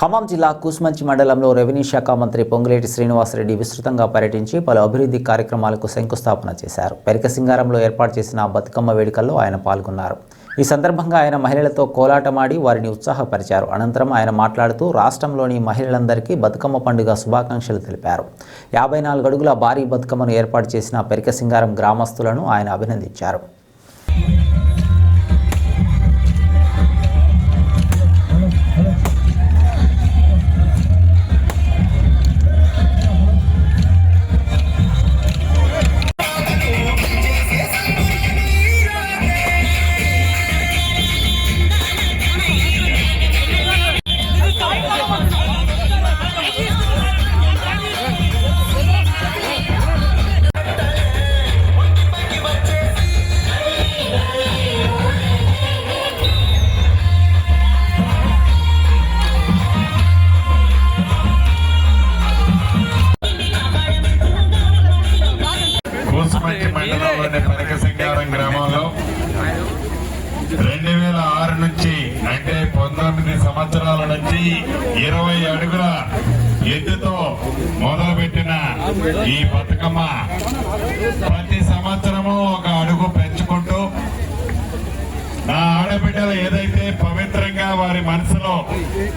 ఖమ్మం జిల్లా కూసుమంచి మండలంలో రెవెన్యూ శాఖ మంత్రి పొంగులేటి శ్రీనివాసరెడ్డి విస్తృతంగా పర్యటించి పలు అభివృద్ధి కార్యక్రమాలకు శంకుస్థాపన చేశారు. పెరిక సింగారంలో ఏర్పాటు చేసిన బతుకమ్మ వేడుకల్లో ఆయన పాల్గొన్నారు. ఈ సందర్భంగా ఆయన మహిళలతో కోలాటమాడి వారిని ఉత్సాహపరిచారు. అనంతరం ఆయన మాట్లాడుతూ రాష్ట్రంలోని మహిళలందరికీ బతుకమ్మ పండుగ శుభాకాంక్షలు తెలిపారు. యాభై నాలుగు అడుగుల భారీ బతుకమ్మను ఏర్పాటు చేసిన పెరిక సింగారం గ్రామస్తులను ఆయన అభినందించారు. మండలంలోని గ్రామంలో రెండు వేల ఆరు నుంచి అంటే పంతొమ్మిది సంవత్సరాల నుంచి ఇరవై అడుగుల ఎత్తుతో మొదలుపెట్టిన ఈ బతుకమ్మ ప్రతి సంవత్సరము ఒక అడుగు పెంచుకుంటూ నా ఆడబిడ్డలు ఏదైతే పవిత్రంగా వారి మనసులో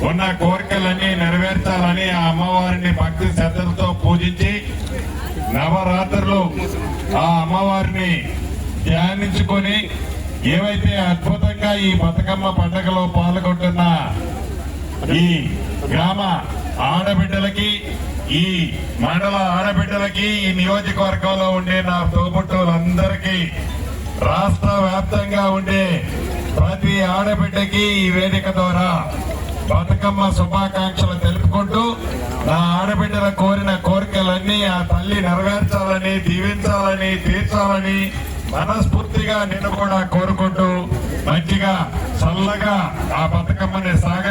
ఉన్న కోరికలన్నీ నెరవేర్చాలని ఆ అమ్మవారిని భక్తి శ్రద్ధలతో పూజించి నవరాత్రులు ఆ అమ్మవారిని ధ్యానించుకొని ఏవైతే అద్భుతంగా ఈ బతుకమ్మ పండుగలో పాల్గొంటున్న ఈ గ్రామ ఆడబిడ్డలకి ఈ మండల ఆడబిడ్డలకి ఈ నియోజకవర్గంలో ఉండే నా తోబుట్టులందరికీ రాష్ట్ర వ్యాప్తంగా ఉండే ప్రతి ఆడబిడ్డకి ఈ వేదిక ద్వారా బతుకమ్మ శుభాకాంక్షలు తెలుపుకుంటూ నా ఆడబిడ్డల కోరిన కోరికలన్నీ ఆ తల్లి నెరవేర్చాలని తీర్చాలని మనస్ఫూర్తిగా నేను కూడా కోరుకుంటూ మంచిగా చల్లగా ఆ బతుకమ్మని సాగ